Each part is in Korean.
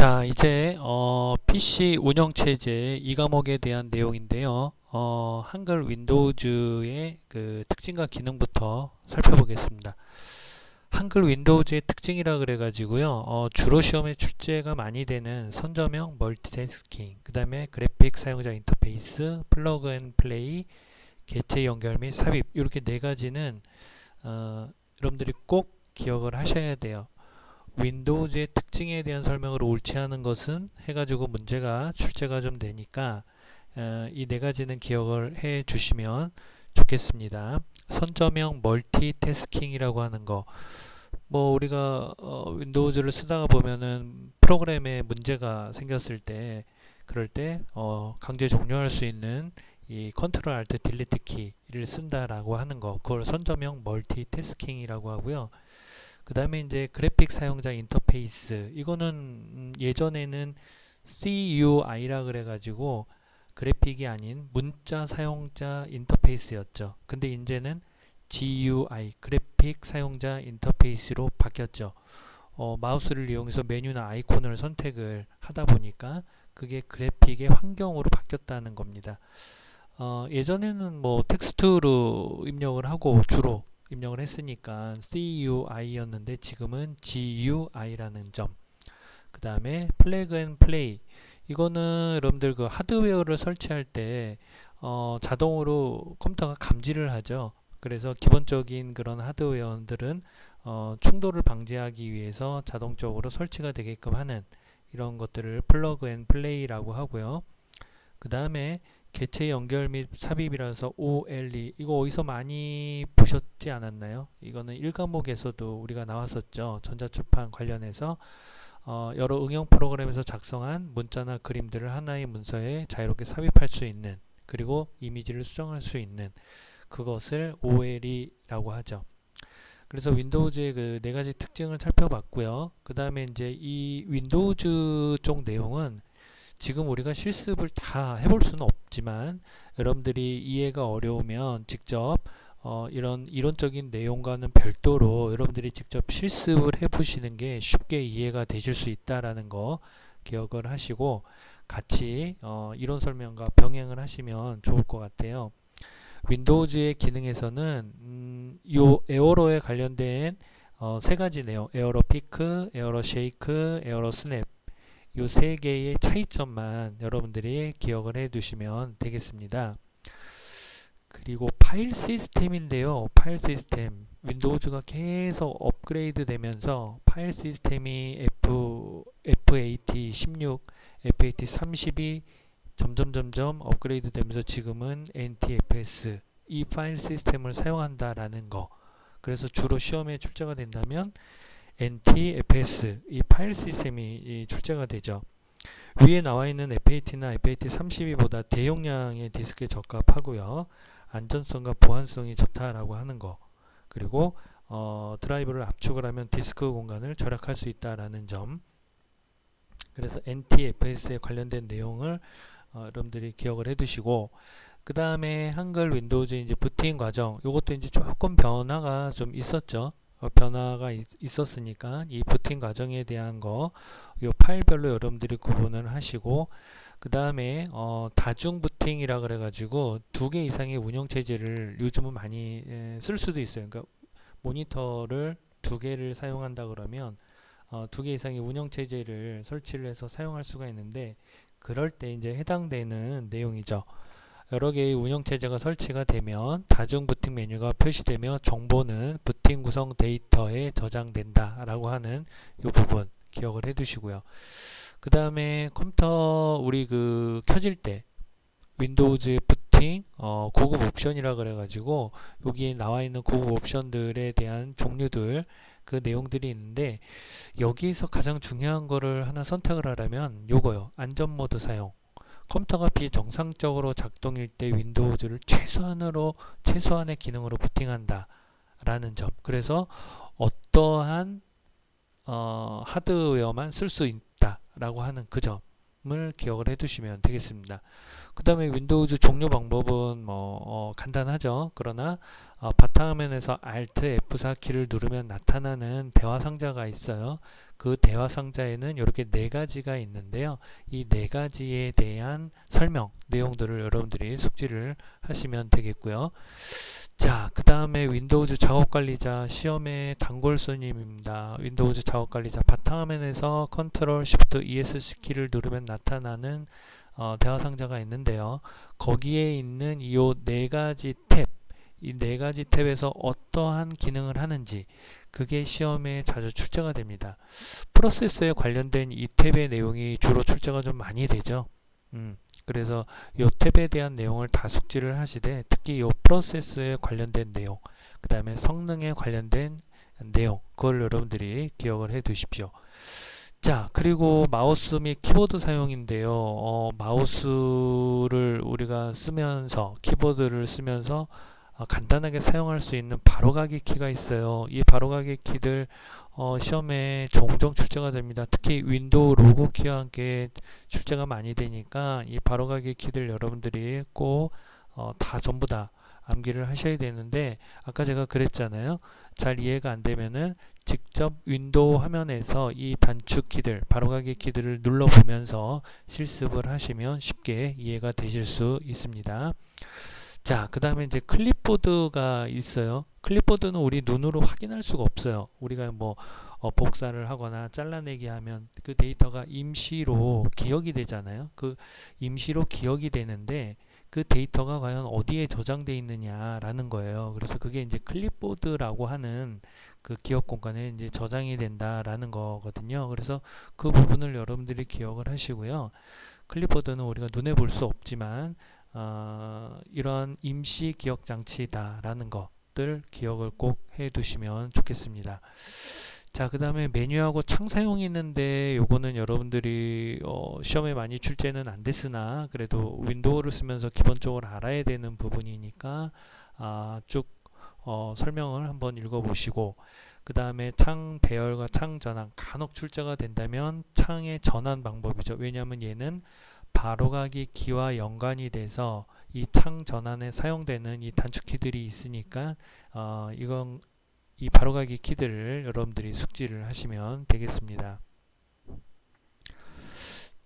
자, 이제 어, PC 운영 체제 이 과목에 대한 내용인데요. 어, 한글 윈도우즈의 그 특징과 기능부터 살펴보겠습니다. 한글 윈도우즈의 특징이라 그래 가지고요. 어, 주로 시험에 출제가 많이 되는 선저명, 멀티태스킹, 그 다음에 그래픽 사용자 인터페이스, 플러그 앤 플레이, 개체 연결 및 삽입 이렇게 네 가지는 어, 여러분들이 꼭 기억을 하셔야 돼요. 윈도우즈의 특징에 대한 설명을 옳지 않은 것은 해가지고 문제가 출제가 좀 되니까 어, 이네 가지는 기억을 해 주시면 좋겠습니다. 선저명 멀티태스킹이라고 하는 거. 뭐 우리가 어, 윈도우즈를 쓰다가 보면은 프로그램에 문제가 생겼을 때 그럴 때 어, 강제 종료할 수 있는 이 컨트롤 알트 딜리트 키를 쓴다라고 하는 거. 그걸 선저명 멀티태스킹이라고 하고요. 그 다음에 이제 그래픽 사용자 인터페이스 이거는 음, 예전에는 CUI라 그래가지고 그래픽이 아닌 문자 사용자 인터페이스였죠. 근데 이제는 GUI 그래픽 사용자 인터페이스로 바뀌었죠. 어, 마우스를 이용해서 메뉴나 아이콘을 선택을 하다 보니까 그게 그래픽의 환경으로 바뀌었다는 겁니다. 어, 예전에는 뭐 텍스트로 입력을 하고 주로 입력을 했으니까 CUI였는데 지금은 GUI라는 점. 그 다음에 플래그 앤 플레이. 이거는 여러분들 그 하드웨어를 설치할 때 어, 자동으로 컴퓨터가 감지를 하죠. 그래서 기본적인 그런 하드웨어들은 어, 충돌을 방지하기 위해서 자동적으로 설치가 되게끔 하는 이런 것들을 플러그 앤 플레이라고 하고요. 그 다음에 개체 연결 및 삽입이라서 OLE 이거 어디서 많이 보셨지 않았나요? 이거는 1과목에서도 우리가 나왔었죠. 전자출판 관련해서 어, 여러 응용 프로그램에서 작성한 문자나 그림들을 하나의 문서에 자유롭게 삽입할 수 있는 그리고 이미지를 수정할 수 있는 그것을 OLE라고 하죠. 그래서 윈도우즈의 그 네 가지 특징을 살펴봤고요. 그 다음에 이제 이 윈도우즈 쪽 내용은 지금 우리가 실습을 다 해볼 수는 없지만 여러분들이 이해가 어려우면 직접 어, 이런 이론적인 내용과는 별도로 여러분들이 직접 실습을 해보시는 게 쉽게 이해가 되실 수 있다라는 거 기억을 하시고 같이 어, 이론 설명과 병행을 하시면 좋을 것 같아요. 윈도우즈의 기능에서는 음, 요 에어로에 관련된 어, 세 가지 내용 에어로 피크, 에어로 쉐이크, 에어로 스냅 이 세 개의 차이점만 여러분들이 기억을 해 두시면 되겠습니다. 그리고 파일 시스템인데요. 파일 시스템 윈도우즈가 계속 업그레이드 되면서 파일 시스템이 F, FAT 16, FAT 30이 점점 점점 업그레이드 되면서 지금은 NTFS 이 파일 시스템을 사용한다라는 거. 그래서 주로 시험에 출제가 된다면 NTFS 이 파일 시스템이 출제가 되죠. 위에 나와 있는 FAT나 FAT 32보다 대용량의 디스크에 적합하고요. 안전성과 보안성이 좋다라고 하는 거. 그리고 어, 드라이브를 압축을 하면 디스크 공간을 절약할 수 있다라는 점. 그래서 NTFS에 관련된 내용을 어, 여러분들이 기억을 해두시고 그 다음에 한글 윈도우즈 이제 부팅 과정 이것도 이제 조금 변화가 좀 있었죠. 어, 변화가 있, 있었으니까 이 부팅 과정에 대한 거 이 파일별로 여러분들이 구분을 하시고 그 다음에 어, 다중 부팅이라 그래 가지고 두 개 이상의 운영 체제를 요즘은 많이 에, 쓸 수도 있어요. 그러니까 모니터를 두 개를 사용한다 그러면 어, 두 개 이상의 운영 체제를 설치를 해서 사용할 수가 있는데 그럴 때 이제 해당되는 내용이죠. 여러 개의 운영 체제가 설치가 되면 다중 부팅 메뉴가 표시되며 정보는 부팅 구성 데이터에 저장된다 라고 하는 이 부분 기억을 해 두시고요. 그 다음에 컴퓨터 우리 그 켜질 때 윈도우즈 부팅 어, 고급 옵션이라 그래 가지고 여기 나와 있는 고급 옵션들에 대한 종류들 그 내용들이 있는데 여기에서 가장 중요한 거를 하나 선택을 하려면 요거요. 안전 모드 사용 컴퓨터가 비정상적으로 작동일 때 윈도우즈를 최소한으로 최소한의 기능으로 부팅한다 라는 점. 그래서 어떠한 어, 하드웨어만 쓸 수 있다 라고 하는 그 점을 기억을 해 두시면 되겠습니다. 그 다음에 윈도우즈 종료 방법은 뭐 어, 간단하죠. 그러나 어, 바탕화면에서 Alt F4 키를 누르면 나타나는 대화 상자가 있어요 그 대화 상자에는 이렇게 네 가지가 있는데요. 이 네 가지에 대한 설명 내용들을 여러분들이 숙지를 하시면 되겠고요. 자, 그 다음에 윈도우즈 작업관리자 시험의 단골손님입니다. 윈도우즈 작업관리자 바탕화면에서 컨트롤 시프트 ESC 키를 누르면 나타나는 어, 대화 상자가 있는데요. 거기에 있는 이 네 가지 탭, 이 네 가지 탭에서 어떠한 기능을 하는지 그게 시험에 자주 출제가 됩니다. 프로세스에 관련된 이 탭의 내용이 주로 출제가 좀 많이 되죠. 음, 그래서 이 탭에 대한 내용을 다 숙지를 하시되 특히 이 프로세스에 관련된 내용, 그 다음에 성능에 관련된 내용, 그걸 여러분들이 기억을 해 두십시오. 자, 그리고 마우스 및 키보드 사용인데요. 어, 마우스를 우리가 쓰면서, 키보드를 쓰면서 어, 간단하게 사용할 수 있는 바로가기 키가 있어요. 이 바로가기 키들 어, 시험에 종종 출제가 됩니다. 특히 윈도우 로고 키와 함께 출제가 많이 되니까 이 바로가기 키들 여러분들이 꼭 어, 다 전부 다 암기를 하셔야 되는데 아까 제가 그랬잖아요. 잘 이해가 안 되면은 직접 윈도우 화면에서 이 단축 키들, 바로가기 키들을 눌러보면서 실습을 하시면 쉽게 이해가 되실 수 있습니다. 자, 그 다음에 이제 클립보드가 있어요. 클립보드는 우리 눈으로 확인할 수가 없어요. 우리가 뭐 어, 복사를 하거나 잘라내기 하면 그 데이터가 임시로 기억이 되잖아요. 그 임시로 기억이 되는데 그 데이터가 과연 어디에 저장되어 있느냐라는 거예요. 그래서 그게 이제 클립보드라고 하는 그 기억 공간에 이제 저장이 된다라는 거거든요. 그래서 그 부분을 여러분들이 기억을 하시고요. 클립보드는 우리가 눈에 볼 수 없지만 어, 이런 임시 기억 장치다라는 것들 기억을 꼭 해 두시면 좋겠습니다. 자, 그 다음에 메뉴하고 창 사용이 있는데 요거는 여러분들이 어, 시험에 많이 출제는 안 됐으나 그래도 윈도우를 쓰면서 기본적으로 알아야 되는 부분이니까 아, 쭉 어, 설명을 한번 읽어보시고 그 다음에 창 배열과 창 전환 간혹 출제가 된다면 창의 전환 방법이죠. 왜냐하면 얘는 바로가기 키와 연관이 돼서 이 창 전환에 사용되는 이 단축키들이 있으니까 어, 이건 이 바로가기 키들을 여러분들이 숙지를 하시면 되겠습니다.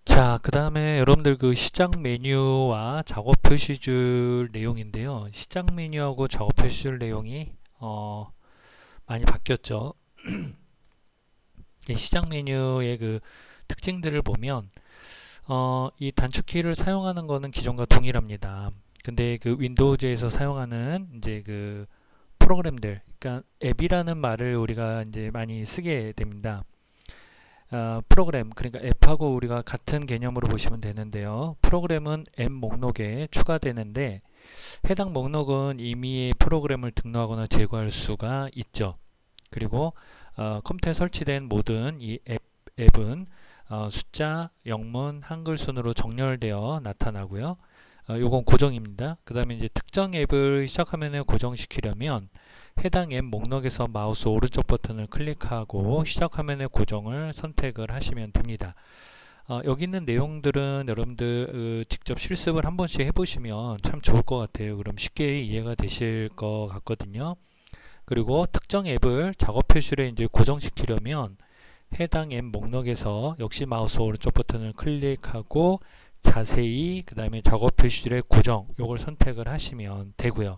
자, 그 다음에 여러분들 그 시작 메뉴와 작업 표시줄 내용인데요. 시작 메뉴하고 작업 표시줄 내용이 어, 많이 바뀌었죠. 시작 메뉴의 그 특징들을 보면 어, 이 단축키를 사용하는 거는 기존과 동일합니다. 근데 그 윈도우즈에서 사용하는 이제 그 프로그램들, 그러니까 앱이라는 말을 우리가 이제 많이 쓰게 됩니다. 어, 프로그램, 그러니까 앱하고 우리가 같은 개념으로 보시면 되는데요. 프로그램은 앱 목록에 추가되는데 해당 목록은 이미 프로그램을 등록하거나 제거할 수가 있죠. 그리고 어, 컴퓨터에 설치된 모든 이 앱, 앱은 어, 숫자, 영문, 한글 순으로 정렬되어 나타나고요. 어, 요건 고정입니다. 그 다음에 이제 특정 앱을 시작화면에 고정시키려면 해당 앱 목록에서 마우스 오른쪽 버튼을 클릭하고 시작화면의 고정을 선택을 하시면 됩니다. 어, 여기 있는 내용들은 여러분들 어, 직접 실습을 한 번씩 해보시면 참 좋을 것 같아요. 그럼 쉽게 이해가 되실 것 같거든요. 그리고 특정 앱을 작업 표시에 이제 고정시키려면 해당 앱 목록에서 역시 마우스 오른쪽 버튼을 클릭하고 자세히 그 다음에 작업 표시줄의 고정 요걸 선택을 하시면 되고요.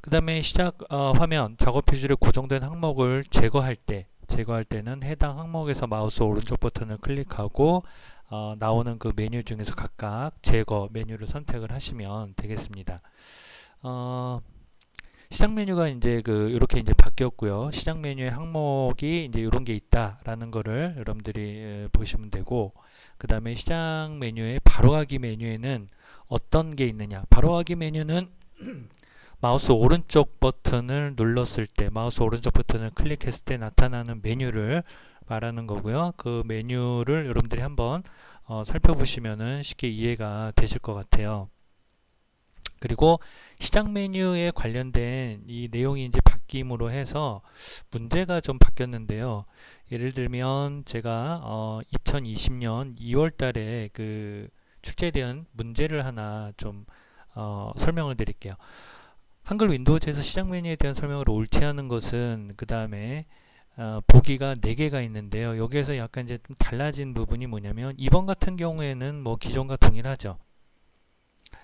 그 다음에 시작 어, 화면 작업 표시줄에 고정된 항목을 제거할 때 제거할 때는 해당 항목에서 마우스 오른쪽 버튼을 클릭하고 어, 나오는 그 메뉴 중에서 각각 제거 메뉴를 선택을 하시면 되겠습니다. 어, 시작 메뉴가 이제 그 이렇게 이제 바뀌었고요. 시작 메뉴의 항목이 이제 이런 게 있다라는 거를 여러분들이 보시면 되고 그 다음에 시작 메뉴의 바로가기 메뉴에는 어떤 게 있느냐. 바로가기 메뉴는 마우스 오른쪽 버튼을 눌렀을 때 마우스 오른쪽 버튼을 클릭했을 때 나타나는 메뉴를 말하는 거고요. 그 메뉴를 여러분들이 한번 어, 살펴보시면 쉽게 이해가 되실 것 같아요 그리고 시작 메뉴에 관련된 이 내용이 이제 바뀜으로 해서 문제가 좀 바뀌었는데요. 예를 들면 제가 어 2020년 2월 달에 그 출제된 문제를 하나 좀 어 설명을 드릴게요. 한글 윈도우즈에서 시작 메뉴에 대한 설명을 옳지 않은 것은 그 다음에 어, 보기가 4개가 있는데요. 여기에서 약간 이제 좀 달라진 부분이 뭐냐면 2번 같은 경우에는 뭐 기존과 동일하죠.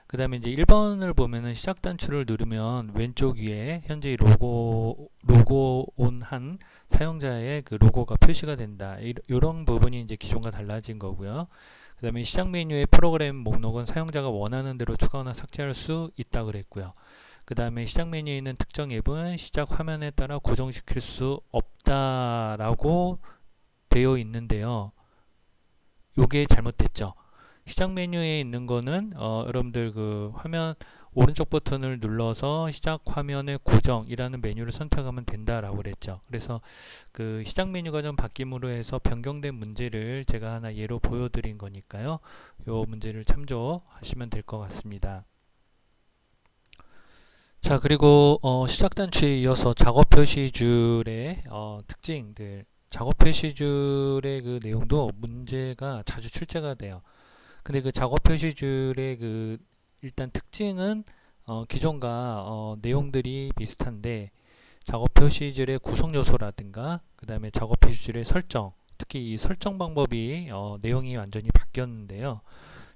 그 다음에 이제 1번을 보면은 시작 단추를 누르면 왼쪽 위에 현재 이 로고 로고 온한 사용자의 그 로고가 표시가 된다. 이런 부분이 이제 기존과 달라진 거고요. 그 다음에 시작 메뉴의 프로그램 목록은 사용자가 원하는 대로 추가하거나 삭제할 수 있다 그랬고요. 그 다음에 시작 메뉴에 있는 특정 앱은 시작 화면에 따라 고정시킬 수 없다라고 되어 있는데요. 요게 잘못됐죠. 시작 메뉴에 있는 거는 어, 여러분들 그 화면 오른쪽 버튼을 눌러서 시작 화면의 고정이라는 메뉴를 선택하면 된다라고 그랬죠. 그래서 그 시작 메뉴가 좀 바뀜으로 해서 변경된 문제를 제가 하나 예로 보여드린 거니까요. 요 문제를 참조하시면 될 것 같습니다. 자 그리고 어, 시작 단추에 이어서 작업 표시줄의 어, 특징들 작업 표시줄의 그 내용도 문제가 자주 출제가 돼요. 근데 그 작업 표시줄의 그 일단 특징은 어, 기존과 어, 내용들이 비슷한데 작업 표시줄의 구성 요소라든가 그 다음에 작업 표시줄의 설정 특히 이 설정 방법이 어, 내용이 완전히 바뀌었는데요.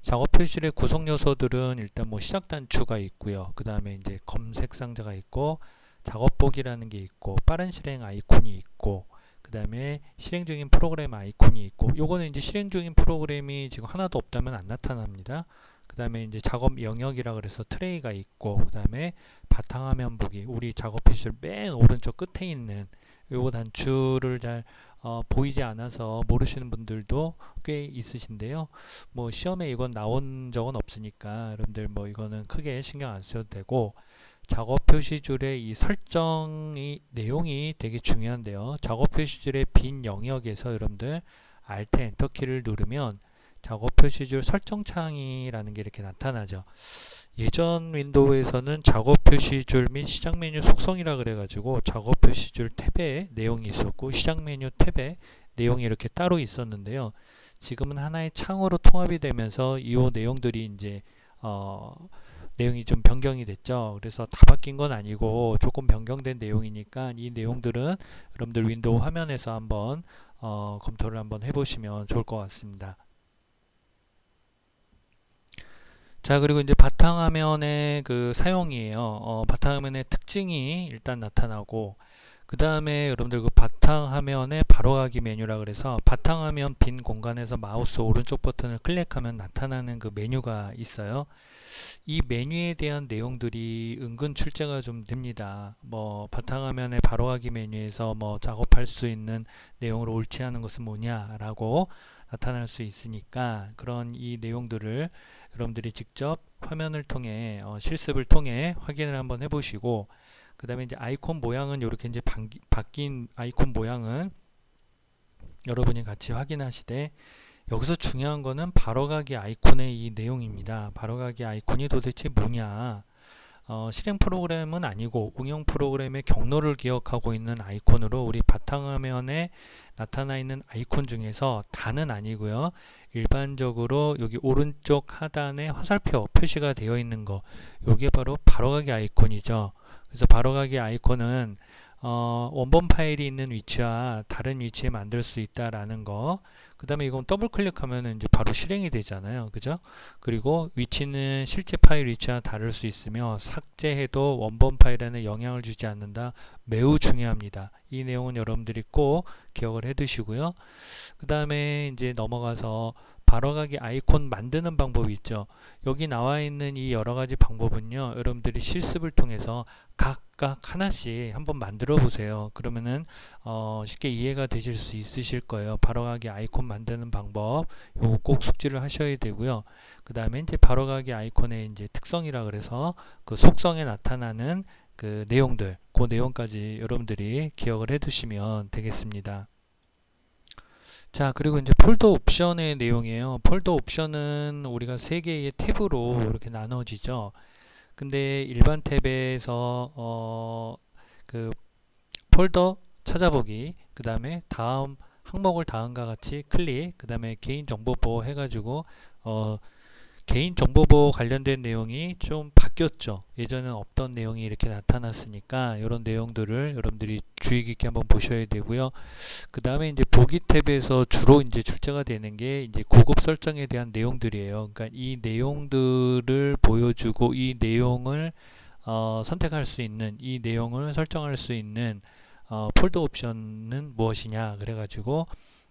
작업 표시줄의 구성 요소들은 일단 뭐 시작 단추가 있고요. 그 다음에 이제 검색 상자가 있고 작업복이라는 게 있고 빠른 실행 아이콘이 있고 그 다음에 실행 중인 프로그램 아이콘이 있고 요거는 이제 실행 중인 프로그램이 지금 하나도 없다면 안 나타납니다. 그 다음에 이제 작업 영역이라 그래서 트레이가 있고 그 다음에 바탕화면 보기 우리 작업 피실 맨 오른쪽 끝에 있는 요거 단추를 잘 어, 보이지 않아서 모르시는 분들도 꽤 있으신데요. 뭐 시험에 이건 나온 적은 없으니까 여러분들 뭐 이거는 크게 신경 안 써도 되고 작업 표시줄의 이 설정이 내용이 되게 중요한데요. 작업 표시줄의 빈 영역에서 여러분들 Alt 엔터 키를 누르면 작업 표시줄 설정 창이라는 게 이렇게 나타나죠. 예전 윈도우에서는 작업 표시줄 및 시작 메뉴 속성이라 그래가지고 작업 표시줄 탭에 내용이 있었고 시작 메뉴 탭에 내용이 이렇게 따로 있었는데요. 지금은 하나의 창으로 통합이 되면서 이 내용들이 이제 어 내용이 좀 변경이 됐죠. 그래서 다 바뀐 건 아니고 조금 변경된 내용이니까 이 내용들은 여러분들 윈도우 화면에서 한번 어, 검토를 한번 해보시면 좋을 것 같습니다. 자 그리고 이제 바탕화면의 그 사용이에요. 어, 바탕화면의 특징이 일단 나타나고 그 다음에 여러분들 그 바탕화면의 바로가기 메뉴라 그래서 바탕화면 빈 공간에서 마우스 오른쪽 버튼을 클릭하면 나타나는 그 메뉴가 있어요. 이 메뉴에 대한 내용들이 은근 출제가 좀 됩니다. 뭐 바탕화면의 바로가기 메뉴에서 뭐 작업할 수 있는 내용으로 옳지 않은 것은 뭐냐 라고 나타날 수 있으니까 그런 이 내용들을 여러분들이 직접 화면을 통해 어, 실습을 통해 확인을 한번 해보시고 그 다음에 이제 아이콘 모양은 이렇게 이제 바뀐 아이콘 모양은 여러분이 같이 확인하시되 여기서 중요한 거는 바로가기 아이콘의 이 내용입니다. 바로가기 아이콘이 도대체 뭐냐? 어, 실행 프로그램은 아니고 응용 프로그램의 경로를 기억하고 있는 아이콘으로 우리 바탕화면에 나타나 있는 아이콘 중에서 다는 아니고요. 일반적으로 여기 오른쪽 하단에 화살표 표시가 되어 있는 거 요게 바로 바로가기 아이콘이죠. 그래서 바로가기 아이콘은 어, 원본 파일이 있는 위치와 다른 위치에 만들 수 있다라는 거. 그 다음에 이건 더블 클릭하면 이제 바로 실행이 되잖아요. 그죠? 그리고 위치는 실제 파일 위치와 다를 수 있으며 삭제해도 원본 파일에는 영향을 주지 않는다. 매우 중요합니다. 이 내용은 여러분들이 꼭 기억을 해 두시고요. 그 다음에 이제 넘어가서 바로가기 아이콘 만드는 방법이 있죠. 여기 나와 있는 이 여러 가지 방법은요. 여러분들이 실습을 통해서 각각 하나씩 한번 만들어 보세요. 그러면은 어 쉽게 이해가 되실 수 있으실 거예요. 바로가기 아이콘 만드는 방법 요거 꼭 숙지를 하셔야 되고요. 그 다음에 이제 바로가기 아이콘의 이제 특성이라 그래서 그 속성에 나타나는 그 내용들 그 내용까지 여러분들이 기억을 해 두시면 되겠습니다. 자 그리고 이제 폴더 옵션의 내용이에요. 폴더 옵션은 우리가 세 개의 탭으로 이렇게 나눠지죠. 근데 일반 탭에서 어, 그 폴더 찾아보기 그 다음에 다음 항목을 다음과 같이 클릭 그 다음에 개인정보 보호 해가지고 어, 개인정보보호 관련된 내용이 좀 바뀌었죠. 예전에는 없던 내용이 이렇게 나타났으니까 이런 내용들을 여러분들이 주의 깊게 한번 보셔야 되고요. 그 다음에 이제 보기 탭에서 주로 이제 출제가 되는 게 이제 고급 설정에 대한 내용들이에요. 그러니까 이 내용들을 보여주고 이 내용을 어, 선택할 수 있는 이 내용을 설정할 수 있는 어, 폴더 옵션은 무엇이냐 그래가지고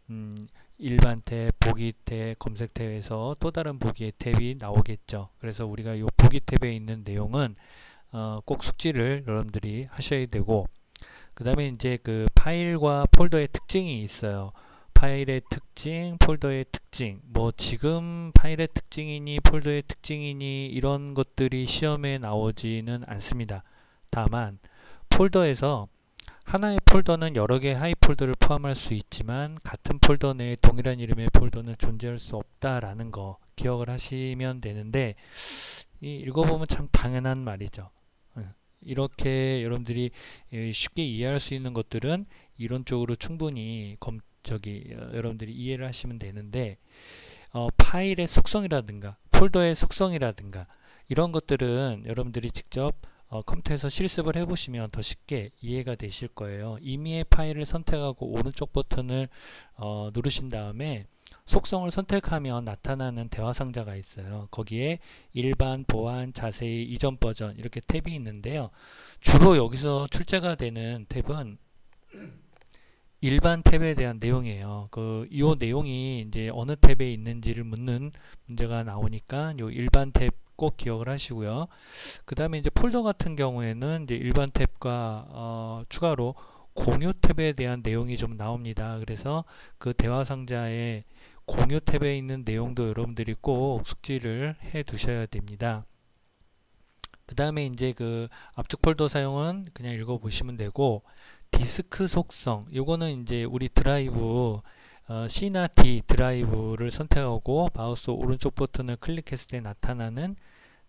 음, 일반 탭, 보기 탭, 검색 탭에서 또 다른 보기의 탭이 나오겠죠. 그래서 우리가 이 보기 탭에 있는 내용은 어, 꼭 숙지를 여러분들이 하셔야 되고 그 다음에 이제 그 파일과 폴더의 특징이 있어요. 파일의 특징, 폴더의 특징, 뭐 지금 파일의 특징이니 폴더의 특징이니 이런 것들이 시험에 나오지는 않습니다. 다만 폴더에서 하나의 폴더는 여러 개의 하이 폴더를 포함할 수 있지만 같은 폴더 내에 동일한 이름의 폴더는 존재할 수 없다라는 거 기억을 하시면 되는데 이 읽어보면 참 당연한 말이죠. 예. 이렇게 여러분들이 예, 쉽게 이해할 수 있는 것들은 이론적으로 충분히 검, 저기 어, 여러분들이 이해를 하시면 되는데 어, 파일의 속성이라든가 폴더의 속성이라든가 이런 것들은 여러분들이 직접 어, 컴퓨터에서 실습을 해보시면 더 쉽게 이해가 되실 거예요. 임의의 파일을 선택하고 오른쪽 버튼을 어, 누르신 다음에 속성을 선택하면 나타나는 대화 상자가 있어요. 거기에 일반, 보안, 자세히, 이전 버전 이렇게 탭이 있는데요. 주로 여기서 출제가 되는 탭은 일반 탭에 대한 내용이에요. 그, 이 내용이 이제 어느 탭에 있는지를 묻는 문제가 나오니까 요 일반 탭 꼭 기억을 하시고요. 그 다음에 이제 폴더 같은 경우에는 이제 일반 탭과 어, 추가로 공유 탭에 대한 내용이 좀 나옵니다. 그래서 그 대화 상자에 공유 탭에 있는 내용도 여러분들이 꼭 숙지를 해 두셔야 됩니다. 그 다음에 이제 그 압축 폴더 사용은 그냥 읽어 보시면 되고 디스크 속성 요거는 이제 우리 드라이브 어, C나 D 드라이브를 선택하고 마우스 오른쪽 버튼을 클릭했을 때 나타나는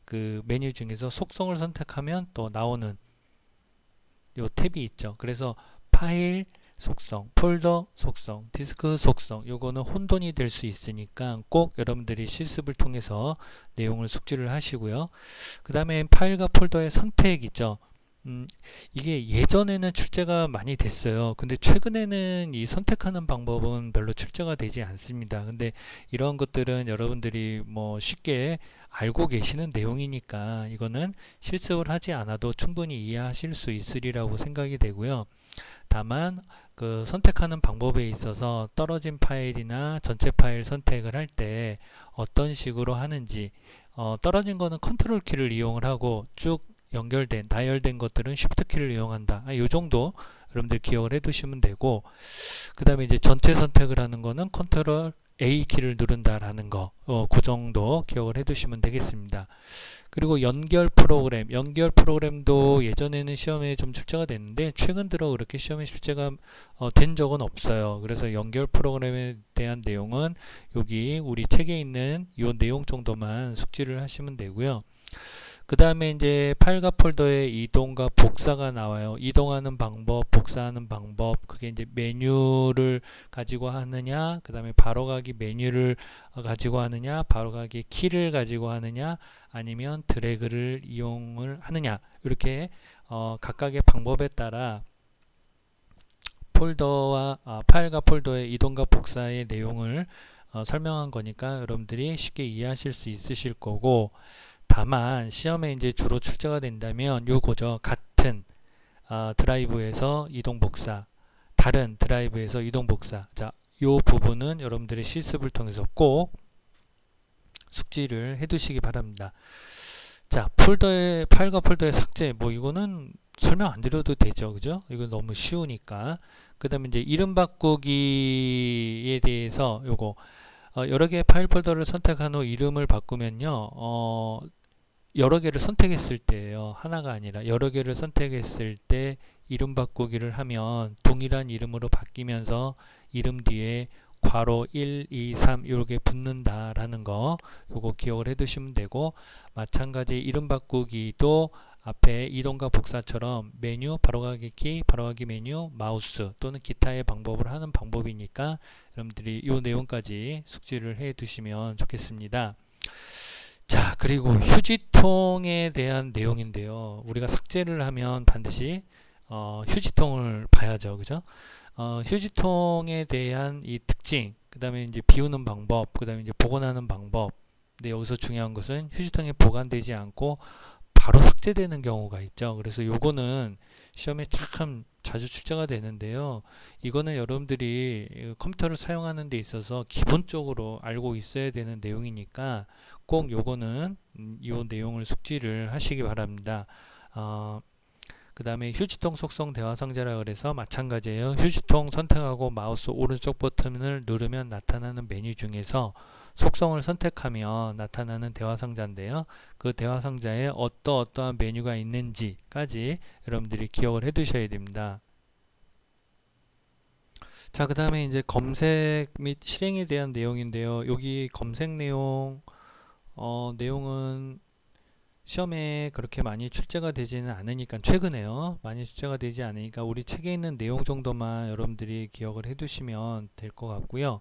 그 메뉴 중에서 속성을 선택하면 또 나오는 요 탭이 있죠. 그래서 파일 속성, 폴더 속성, 디스크 속성 요거는 혼돈이 될 수 있으니까 꼭 여러분들이 실습을 통해서 내용을 숙지를 하시고요. 그 다음에 파일과 폴더의 선택 있죠. 음, 이게 예전에는 출제가 많이 됐어요. 근데 최근에는 이 선택하는 방법은 별로 출제가 되지 않습니다. 근데 이런 것들은 여러분들이 뭐 쉽게 알고 계시는 내용이니까 이거는 실습을 하지 않아도 충분히 이해하실 수 있으리라고 생각이 되고요. 다만 그 선택하는 방법에 있어서 떨어진 파일이나 전체 파일 선택을 할 때 어떤 식으로 하는지 어, 떨어진 거는 컨트롤 키를 이용을 하고 쭉 연결된 나열된 것들은 Shift 키를 이용한다. 아, 요 정도 여러분들 기억을 해두시면 되고 그 다음에 이제 전체 선택을 하는 거는 컨트롤 A 키를 누른다라는 거, 어, 그 정도 기억을 해두시면 되겠습니다. 그리고 연결 프로그램, 연결 프로그램도 예전에는 시험에 좀 출제가 됐는데 최근 들어 그렇게 시험에 출제가 어, 된 적은 없어요. 그래서 연결 프로그램에 대한 내용은 여기 우리 책에 있는 이 내용 정도만 숙지를 하시면 되고요. 그 다음에 이제 파일과 폴더의 이동과 복사가 나와요. 이동하는 방법, 복사하는 방법, 그게 이제 메뉴를 가지고 하느냐, 그 다음에 바로가기 메뉴를 가지고 하느냐, 바로가기 키를 가지고 하느냐, 아니면 드래그를 이용을 하느냐, 이렇게 어, 각각의 방법에 따라 폴더와 아, 파일과 폴더의 이동과 복사의 내용을 어, 설명한 거니까 여러분들이 쉽게 이해하실 수 있으실 거고 다만 시험에 이제 주로 출제가 된다면 요거죠. 같은 어, 드라이브에서 이동 복사, 다른 드라이브에서 이동 복사. 자, 요 부분은 여러분들의 실습을 통해서 꼭 숙지를 해두시기 바랍니다. 자, 폴더의 파일과 폴더의 삭제, 뭐 이거는 설명 안 드려도 되죠, 그죠? 이거 너무 쉬우니까. 그 다음에 이제 이름 바꾸기에 대해서 요거 어, 여러 개의 파일 폴더를 선택한 후 이름을 바꾸면요, 어, 여러 개를 선택했을 때예요. 하나가 아니라 여러 개를 선택했을 때 이름 바꾸기를 하면 동일한 이름으로 바뀌면서 이름 뒤에 괄호 1, 2, 3 이렇게 붙는다라는 거 요거 기억을 해 두시면 되고 마찬가지 이름 바꾸기도 앞에 이동과 복사처럼 메뉴 바로가기 키 바로가기 메뉴 마우스 또는 기타의 방법을 하는 방법이니까 여러분들이 이 내용까지 숙지를 해 두시면 좋겠습니다. 자, 그리고 휴지통에 대한 내용인데요. 우리가 삭제를 하면 반드시 어, 휴지통을 봐야죠. 그죠? 어, 휴지통에 대한 이 특징, 그 다음에 이제 비우는 방법, 그 다음에 이제 복원하는 방법. 근데 여기서 중요한 것은 휴지통에 보관되지 않고 바로 삭제되는 경우가 있죠. 그래서 요거는 시험에 참 자주 출제가 되는데요. 이거는 여러분들이 이 컴퓨터를 사용하는 데 있어서 기본적으로 알고 있어야 되는 내용이니까 꼭 요거는 음, 요 내용을 숙지를 하시기 바랍니다. 어, 그 다음에 휴지통 속성 대화 상자라 그래서 마찬가지예요. 휴지통 선택하고 마우스 오른쪽 버튼을 누르면 나타나는 메뉴 중에서 속성을 선택하면 나타나는 대화 상자인데요. 그 대화 상자에 어떠 어떠한 메뉴가 있는지까지 여러분들이 기억을 해 두셔야 됩니다. 자, 그 다음에 이제 검색 및 실행에 대한 내용인데요. 여기 검색 내용, 어, 내용은 시험에 그렇게 많이 출제가 되지는 않으니까 최근에요. 많이 출제가 되지 않으니까 우리 책에 있는 내용 정도만 여러분들이 기억을 해 두시면 될 것 같고요.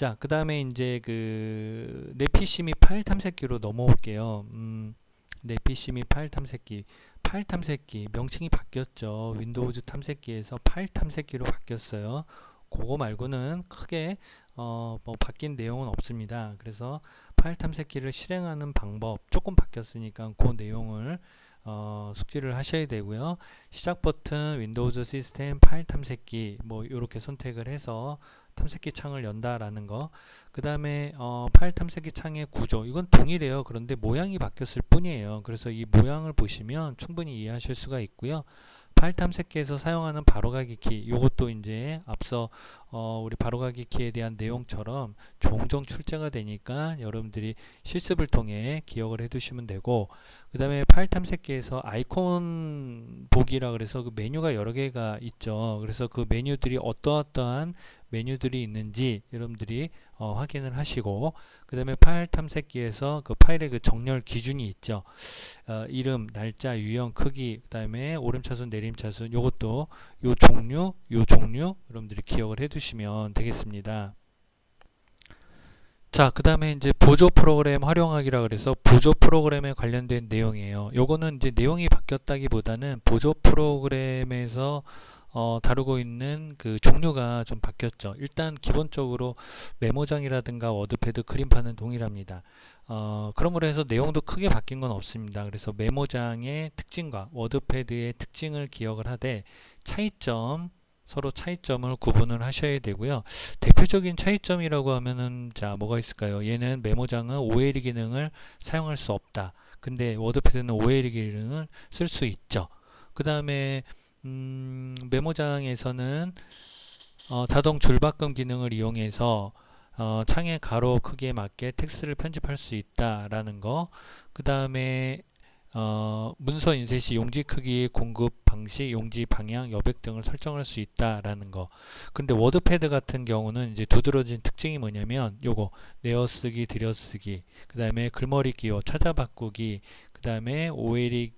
자, 그 다음에 이제 그 내 PC 및 파일 탐색기로 넘어올게요. 음, 내 PC 및 파일 탐색기. 파일 탐색기 명칭이 바뀌었죠. 윈도우즈 탐색기에서 파일 탐색기로 바뀌었어요. 그거 말고는 크게 어, 뭐 바뀐 내용은 없습니다. 그래서 파일 탐색기를 실행하는 방법 조금 바뀌었으니까 그 내용을 어, 숙지를 하셔야 되고요. 시작 버튼 윈도우즈 시스템 파일 탐색기 뭐 이렇게 선택을 해서 탐색기 창을 연다라는 거. 그 다음에 어, 파일 탐색기 창의 구조 이건 동일해요. 그런데 모양이 바뀌었을 뿐이에요. 그래서 이 모양을 보시면 충분히 이해하실 수가 있고요. 파일 탐색기에서 사용하는 바로가기 키 이것도 이제 앞서 어, 우리 바로가기 키에 대한 내용처럼 종종 출제가 되니까 여러분들이 실습을 통해 기억을 해 두시면 되고 그 다음에 파일 탐색기에서 아이콘 보기라 그래서 그 메뉴가 여러 개가 있죠 그래서 그 메뉴들이 어떠어떠한 메뉴들이 있는지 여러분들이 어, 확인을 하시고 그 다음에 파일 탐색기에서 그 파일의 그 정렬 기준이 있죠 어, 이름, 날짜, 유형, 크기 그 다음에 오름차순, 내림차순 요것도 요 종류, 요 종류 여러분들이 기억을 해 두시면 되겠습니다 자, 그 다음에 이제 보조 프로그램 활용하기라 그래서 보조 프로그램에 관련된 내용이에요. 요거는 이제 내용이 바뀌었다기보다는 보조 프로그램에서 어, 다루고 있는 그 종류가 좀 바뀌었죠. 일단 기본적으로 메모장이라든가 워드패드 그림판은 동일합니다. 어, 그러므로 해서 내용도 크게 바뀐 건 없습니다. 그래서 메모장의 특징과 워드패드의 특징을 기억을 하되 차이점 서로 차이점을 구분을 하셔야 되고요. 대표적인 차이점이라고 하면은 자 뭐가 있을까요? 얘는 메모장은 OL 기능을 사용할 수 없다. 근데 워드패드는 OL 기능을 쓸 수 있죠. 그 다음에 음, 메모장에서는 어, 자동 줄바꿈 기능을 이용해서 어, 창의 가로 크기에 맞게 텍스트를 편집할 수 있다라는 거. 그 다음에 어, 문서 인쇄 시 용지 크기, 공급 방식, 용지 방향, 여백 등을 설정할 수 있다라는 거. 근데 워드패드 같은 경우는 이제 두드러진 특징이 뭐냐면 요거 내어쓰기, 들여쓰기, 그 다음에 글머리 기호, 찾아 바꾸기, 그 다음에 OLE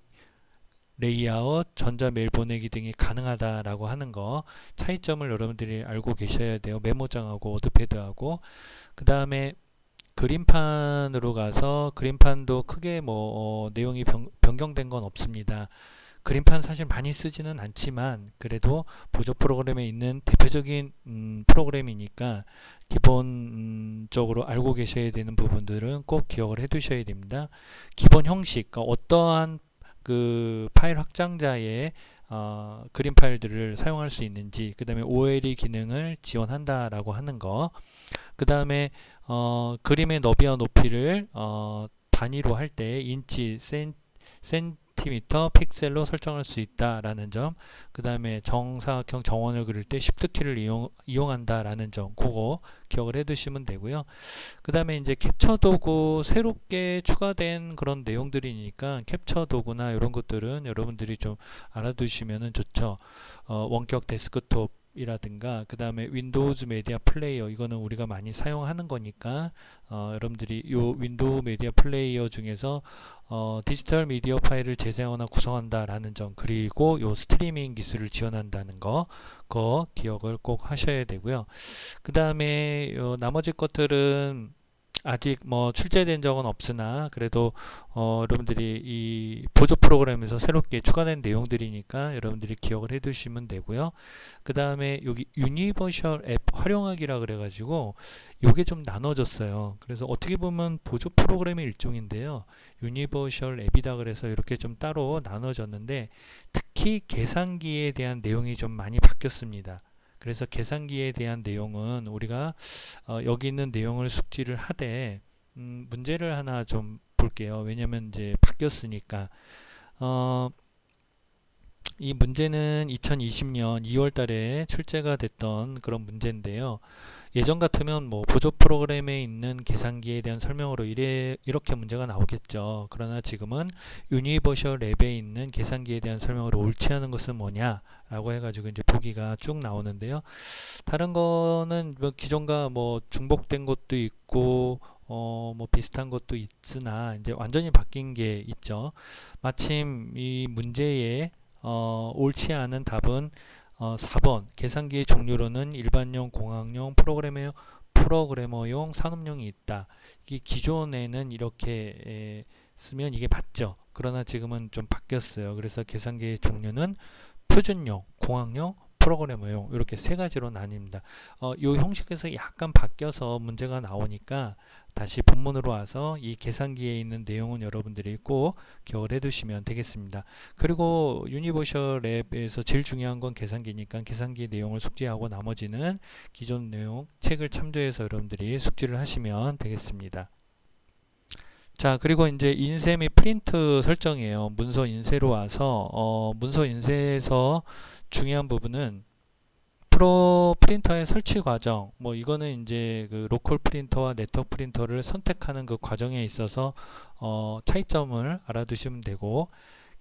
레이아웃, 전자 메일 보내기 등이 가능하다라고 하는 거 차이점을 여러분들이 알고 계셔야 돼요. 메모장하고 워드패드하고 그 다음에 그림판으로 가서 그림판도 크게 뭐 어, 내용이 변, 변경된 건 없습니다. 그림판 사실 많이 쓰지는 않지만 그래도 보조 프로그램에 있는 대표적인 음, 프로그램이니까 기본적으로 알고 계셔야 되는 부분들은 꼭 기억을 해 두셔야 됩니다. 기본 형식, 그러니까 어떠한 그 파일 확장자의 어, 그림 파일들을 사용할 수 있는지 그 다음에 OLE 기능을 지원한다라고 하는 거그 다음에 어, 그림의 너비와 높이를 어, 단위로 할 때 인치, 센, 센 티미터, 픽셀로 설정할 수 있다라는 점. 그 다음에 정사각형 정원을 그릴 때 Shift 키를 이용, 이용한다라는 점. 그거 기억을 해 두시면 되고요. 그 다음에 이제 캡처 도구 새롭게 추가된 그런 내용들이니까 캡처 도구나 이런 것들은 여러분들이 좀 알아두시면 좋죠. 어, 원격 데스크톱 이라든가 그 다음에 윈도우즈 메디아 플레이어 이거는 우리가 많이 사용하는 거니까 어, 여러분들이 요 윈도우 메디아 플레이어 중에서 어, 디지털 미디어 파일을 재생하거나 구성한다 라는 점 그리고 요 스트리밍 기술을 지원한다는 거 그거 기억을 꼭 하셔야 되고요. 그 다음에 나머지 것들은 아직 뭐 출제된 적은 없으나 그래도 어, 여러분들이 이 보조 프로그램에서 새롭게 추가된 내용들이니까 여러분들이 기억을 해 두시면 되고요. 그 다음에 여기 유니버셜 앱 활용하기라 그래가지고 요게 좀 나눠졌어요. 그래서 어떻게 보면 보조 프로그램의 일종인데요. 유니버셜 앱이다 그래서 이렇게 좀 따로 나눠졌는데 특히 계산기에 대한 내용이 좀 많이 바뀌었습니다. 그래서 계산기에 대한 내용은 우리가 어, 여기 있는 내용을 숙지를 하되 음, 문제를 하나 좀 볼게요. 왜냐면 이제 바뀌었으니까 어, 이 문제는 2020년 2월 달에 출제가 됐던 그런 문제인데요. 예전 같으면 뭐 보조 프로그램에 있는 계산기에 대한 설명으로 이래, 이렇게 문제가 나오겠죠. 그러나 지금은 유니버셜 랩에 있는 계산기에 대한 설명으로 옳지 않은 것은 뭐냐 라고 해가지고 이제 보기가 쭉 나오는데요. 다른 거는 뭐 기존과 뭐 중복된 것도 있고 어, 뭐 비슷한 것도 있으나 이제 완전히 바뀐 게 있죠. 마침 이 문제에 어, 옳지 않은 답은 어, 4번 계산기의 종류로는 일반용, 공학용, 프로그래머, 프로그래머용, 산업용이 있다. 이게 기존에는 이렇게 에, 쓰면 이게 맞죠. 그러나 지금은 좀 바뀌었어요. 그래서 계산기의 종류는 표준용, 공학용, 프로그래머용 이렇게 세 가지로 나뉩니다. 어, 이 형식에서 약간 바뀌어서 문제가 나오니까 다시 본문으로 와서 이 계산기에 있는 내용은 여러분들이 꼭 기억을 해두시면 되겠습니다. 그리고 유니버셜 랩에서 제일 중요한 건 계산기니까 계산기 내용을 숙지하고 나머지는 기존 내용 책을 참조해서 여러분들이 숙지를 하시면 되겠습니다. 자 그리고 이제 인쇄 및 프린트 설정이에요. 문서 인쇄로 와서 어, 문서 인쇄에서 중요한 부분은 프로 프린터의 설치 과정 뭐 이거는 이제 그 로컬 프린터와 네트워크 프린터를 선택하는 그 과정에 있어서 어, 차이점을 알아두시면 되고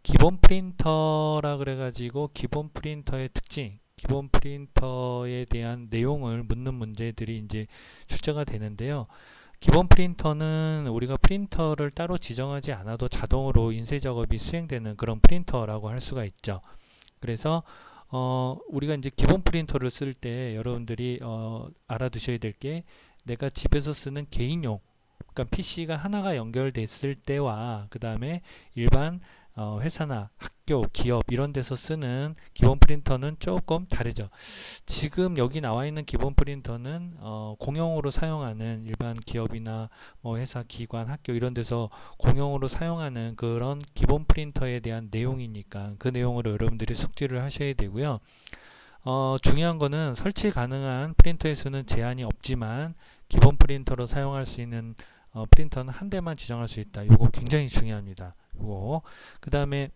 기본 프린터라 그래 가지고 기본 프린터의 특징 기본 프린터에 대한 내용을 묻는 문제들이 이제 출제가 되는데요. 기본 프린터는 우리가 프린터를 따로 지정하지 않아도 자동으로 인쇄 작업이 수행되는 그런 프린터라고 할 수가 있죠. 그래서 어, 우리가 이제 기본 프린터를 쓸 때 여러분들이 어, 알아두셔야 될 게 내가 집에서 쓰는 개인용 그러니까 PC가 하나가 연결됐을 때와 그 다음에 일반 어, 회사나 학교, 기업 이런 데서 쓰는 기본 프린터는 조금 다르죠. 지금 여기 나와 있는 기본 프린터는 어, 공용으로 사용하는 일반 기업이나 뭐 회사, 기관, 학교 이런 데서 공용으로 사용하는 그런 기본 프린터에 대한 내용이니까 그 내용으로 여러분들이 숙지를 하셔야 되고요. 어, 중요한 거는 설치 가능한 프린터의 수는 제한이 없지만 기본 프린터로 사용할 수 있는 어, 프린터는 한 대만 지정할 수 있다. 이거 굉장히 중요합니다. 이거 그 다음에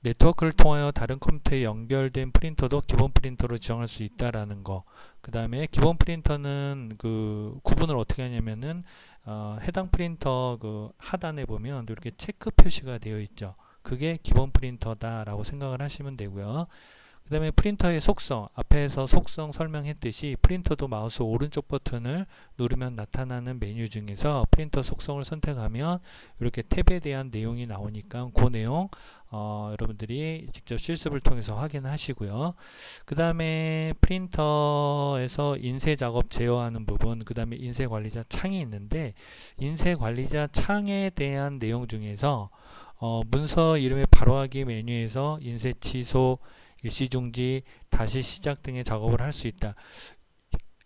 네트워크를 통하여 다른 컴퓨터에 연결된 프린터도 기본 프린터로 지정할 수 있다라는 거. 그 다음에 기본 프린터는 그 구분을 어떻게 하냐면은 어, 해당 프린터 그 하단에 보면 이렇게 체크 표시가 되어 있죠. 그게 기본 프린터다라고 생각을 하시면 되고요. 그 다음에 프린터의 속성 앞에서 속성 설명했듯이 프린터도 마우스 오른쪽 버튼을 누르면 나타나는 메뉴 중에서 프린터 속성을 선택하면 이렇게 탭에 대한 내용이 나오니까 그 내용 어, 여러분들이 직접 실습을 통해서 확인하시고요. 그 다음에 프린터에서 인쇄 작업 제어하는 부분, 그 다음에 인쇄 관리자 창이 있는데 인쇄 관리자 창에 대한 내용 중에서 어, 문서 이름의 바로하기 메뉴에서 인쇄 취소, 일시중지, 다시 시작 등의 작업을 할 수 있다.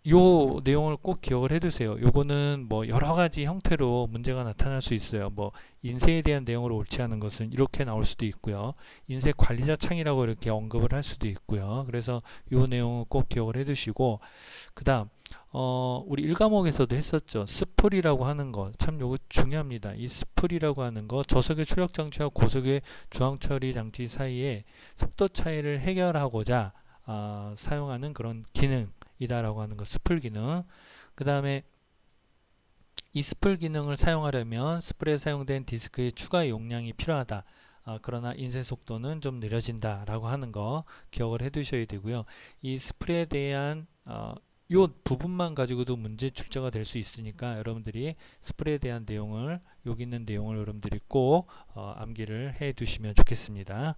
요 내용을 꼭 기억을 해두세요. 요거는 뭐 여러 가지 형태로 문제가 나타날 수 있어요. 뭐 인쇄에 대한 내용으로 옳지 않은 것은 이렇게 나올 수도 있고요. 인쇄 관리자 창이라고 이렇게 언급을 할 수도 있고요. 그래서 요 내용을 꼭 기억을 해두시고 그다음 어, 우리 1과목에서도 했었죠. 스플이라고 하는 거. 참 요거 중요합니다. 이 스플이라고 하는 거 저속의 출력 장치와 고속의 중앙 처리 장치 사이에 속도 차이를 해결하고자 어, 사용하는 그런 기능 이다라고 하는 거. 스플 기능. 그 다음에 이 스플 기능을 사용하려면 스플에 사용된 디스크의 추가 용량이 필요하다. 아, 그러나 인쇄 속도는 좀 느려진다 라고 하는 거 기억을 해 두셔야 되고요 이 스플에 대한 어, 요 부분만 가지고도 문제 출제가 될 수 있으니까 여러분들이 스프레에 대한 내용을 여기 있는 내용을 여러분들이 꼭 어, 암기를 해 두시면 좋겠습니다.